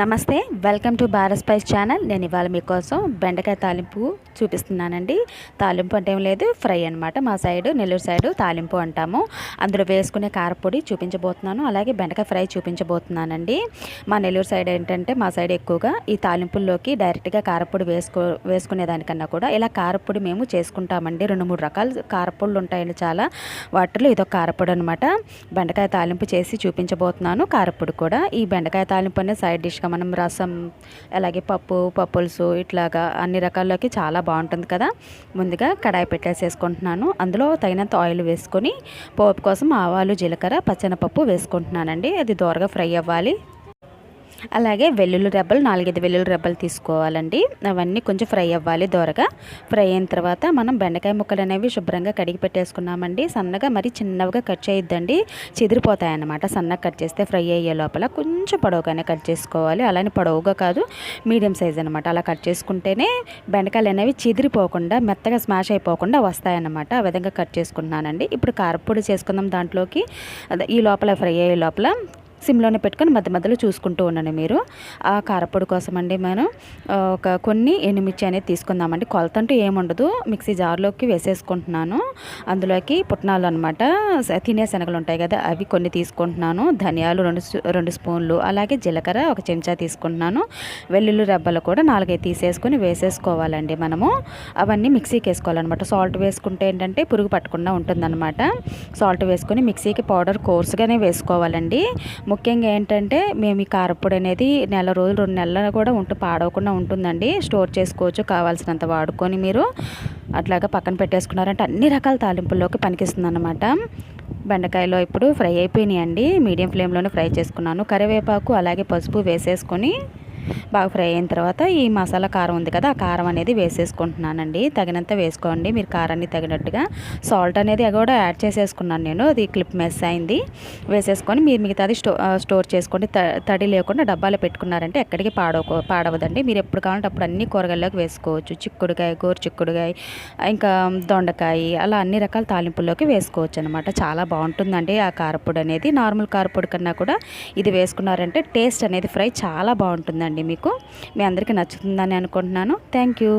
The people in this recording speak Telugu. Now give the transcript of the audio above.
నమస్తే welcome to Bharat spice channel. నేను ఇవాళ మీకోసం బెండకాయ తాలింపు చూపిస్తున్నానండి. తాలింపు అంటే ఏం లేదు ఫ్రై అనమాట మా సైడు నెల్లూరు సైడు తాలింపు అంటాము. అందులో వేసుకునే కారపొడి చూపించబోతున్నాను అలాగే బెండకాయ ఫ్రై చూపించబోతున్నానండి. మా నెల్లూరు సైడ్ ఏంటంటే మా సైడ్ ఎక్కువగా ఈ తాలింపుల్లోకి డైరెక్ట్గా కారపొడి వేసుకో వేసుకునేదానికన్నా కూడా ఇలా కారపొడి మేము చేసుకుంటామండి. రెండు మూడు రకాల కారపొడులు ఉంటాయండి చాలా. వాటిలో ఇదొక కారపొడి అనమాట బెండకాయ తాలింపు చేసి చూపించబోతున్నాను కారపొడి కూడా. ఈ బెండకాయ తాలింపు అనే సైడ్ డిష్ మనం రసం అలాగే పప్పు పప్పులుసు ఇట్లాగా అన్ని రకాల్లోకి చాలా బాగుంటుంది కదా. ముందుగా కడాయి పెట్టేసేసుకుంటున్నాను. అందులో తగినంత ఆయిల్ వేసుకొని పోపు కోసం ఆవాలు జీలకర్ర పచ్చనపప్పు వేసుకుంటున్నానండి. అది దోరగా ఫ్రై అవ్వాలి. అలాగే వెల్లుల్లి రెబ్బలు నాలుగైదు వెల్లుల్లి రెబ్బలు తీసుకోవాలండి. అవన్నీ కొంచెం ఫ్రై అవ్వాలి దోరగా. ఫ్రై అయిన తర్వాత మనం బెండకాయ ముక్కలు అనేవి శుభ్రంగా కడిగి పెట్టేసుకున్నామండి. సన్నగా మరి చిన్నవిగా కట్ చేయొద్దండి. చెదిరిపోతాయి అన్నమాట సన్నగా కట్ చేస్తే ఫ్రై అయ్యే లోపల కొంచెం పొడవుగానే కట్ చేసుకోవాలి. అలానే పొడవుగా కాదు మీడియం సైజ్ అనమాట అలా కట్ చేసుకుంటేనే బెండకాయలు అనేవి చెదిరిపోకుండా మెత్తగా స్మాష్ అయిపోకుండా వస్తాయన్నమాట. ఆ విధంగా కట్ చేసుకున్నానండి ఇప్పుడు కారపొడి చేసుకుందాం దాంట్లోకి. అదే ఈ లోపల ఫ్రై అయ్యే లోపల సిమ్లోనే పెట్టుకొని మధ్య మధ్యలో చూసుకుంటూ ఉండండి మీరు. ఆ కారపొడి కోసం అండి మనం ఒక కొన్ని ఎండుమిర్చి అనేది తీసుకుందామండి. కొలత అంటూ ఏముండదు. మిక్సీ జార్లోకి వేసేసుకుంటున్నాను. అందులోకి పుట్నాలు అనమాట తినే శనగలు ఉంటాయి కదా అవి కొన్ని తీసుకుంటున్నాను. ధనియాలు రెండు రెండు స్పూన్లు అలాగే జీలకర్ర ఒక చెంచా తీసుకుంటున్నాను. వెల్లుల్లి రెబ్బలు కూడా నాలుగైదు తీసేసుకొని వేసేసుకోవాలండి మనము. అవన్నీ మిక్సీకి వేసుకోవాలన్నమాట. సాల్ట్ వేసుకుంటే ఏంటంటే పురుగు పట్టకుండా ఉంటుందన్నమాట. సాల్ట్ వేసుకొని మిక్సీకి పౌడర్ కోర్సుగానే వేసుకోవాలండి. ముఖ్యంగా ఏంటంటే మేము ఈ కారపొడి అనేది నెల రోజులు రెండు నెలలు కూడా ఉంటూ పాడవకుండా ఉంటుందండి. స్టోర్ చేసుకోవచ్చు కావాల్సినంత వాడుకొని మీరు అట్లాగా పక్కన పెట్టేసుకున్నారంటే అన్ని రకాల తాలింపుల్లోకి పనికిస్తుంది అనమాట బెండకాయలో ఇప్పుడు ఫ్రై అయిపోయినాయండి. మీడియం ఫ్లేమ్లోనే ఫ్రై చేసుకున్నాను. కరివేపాకు అలాగే పసుపు వేసేసుకొని బాగా ఫ్రై అయిన తర్వాత ఈ మసాలా కారం ఉంది కదా ఆ కారం అనేది వేసేసుకుంటున్నానండి. తగినంత వేసుకోండి మీరు కారాన్ని తగినట్టుగా. సాల్ట్ అనేది కూడా యాడ్ చేసేసుకున్నాను నేను అది క్లిప్ మెస్ అయింది. వేసేసుకొని మీరు మిగతాది స్టో స్టోర్ చేసుకోండి. త- తడి లేకుండా డబ్బాలో పెట్టుకున్నారంటే ఎక్కడికి పాడవ పాడవదండి. మీరు ఎప్పుడు కావాలంటే అప్పుడు అన్ని కూరగాయల్లోకి వేసుకోవచ్చు. చిక్కుడుకాయ గోరు చిక్కుడుకాయ ఇంకా దొండకాయ అలా అన్ని రకాల తాలింపుల్లోకి వేసుకోవచ్చు అనమాట చాలా బాగుంటుందండి ఆ కారపొడి అనేది. నార్మల్ కారపొడి కన్నా కూడా ఇది వేసుకున్నారంటే టేస్ట్ అనేది ఫ్రై చాలా బాగుంటుందండి మీకు. మీ అందరికీ నచ్చుతుందని అనుకుంటున్నాను. Thank you